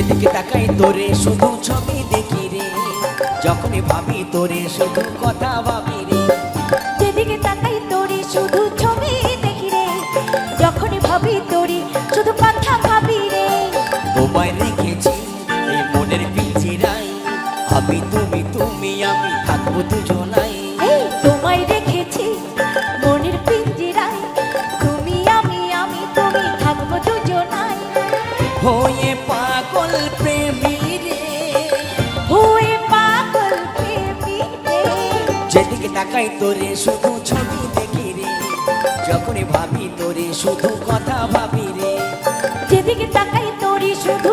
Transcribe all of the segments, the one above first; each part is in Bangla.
যেদিকে তাকাই তোরে শুধু ছবি দেখি রে। যখনই ভাবি তোরে শুধু কথা ভাবি রে। যেদিকে তাকাই তোরে শুধু ছবি দেখি রে। যখনই ভাবি তোরে শুধু কথা ভাবি রে। তোমায় যেদিকে তাকাই তোরে শুধু ছবি দেখি রে। যখনই ভাবি তোরে শুধু কথা ভাবি রে। যেদিকে তাকাই তোরে শুধু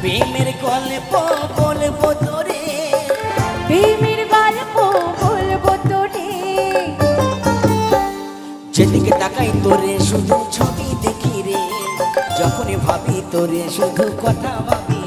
প্রেমের গল্প বলব তোরে। প্রেমের গল্প বলব তোরে। যেদিকে তাকাই তোরে শুধু ছবি দেখি রে। যখনই ভাবি তোরে শুধু কথা ভাবি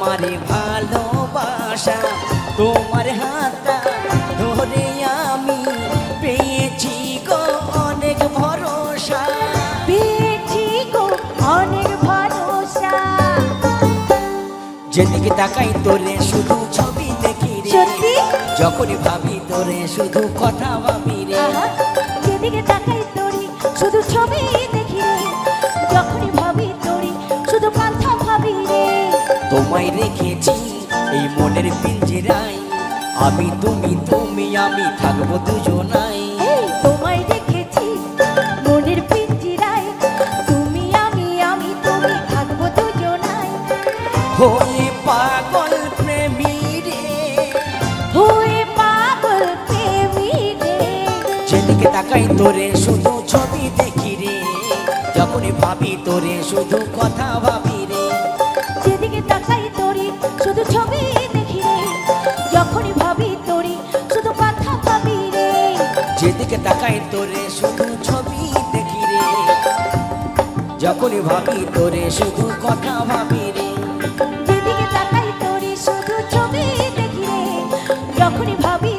আমার ভালোবাসা তোমার হাতটা ধরে আমি পেয়েছি গো অনেক ভরসা। পেয়েছি গো অনেক ভরসা। যেদিকে তাকাই তোরে শুধু ছবি দেখি রে। যখনই ভাবি তোরে শুধু কথা ভাবি রে। যেদিকে তাকাই তোমায় রেখেছি এই মনের পিঞ্জিরাই আমি তুমি তুমি আমি থাকব দুজনাই। তোমায় রেখেছি মনের পিঞ্জিরায় তুমি আমি আমি তুমি থাকব দুজনাই। হয়ে পাগল প্রেমী রে। হয়ে পাগল প্রেমী রে। যেদিকে তাকাই তোরে শুধু ছবি দেখি রে। যখনই ভাবি তোরে শুধু কথা ভাবি যখনই ভাবি তোরে, শুধু কথা ভাবি রে। যেদিকে তাকাই তোরে, শুধু ছবি দেখি রে। যখনই ভাবি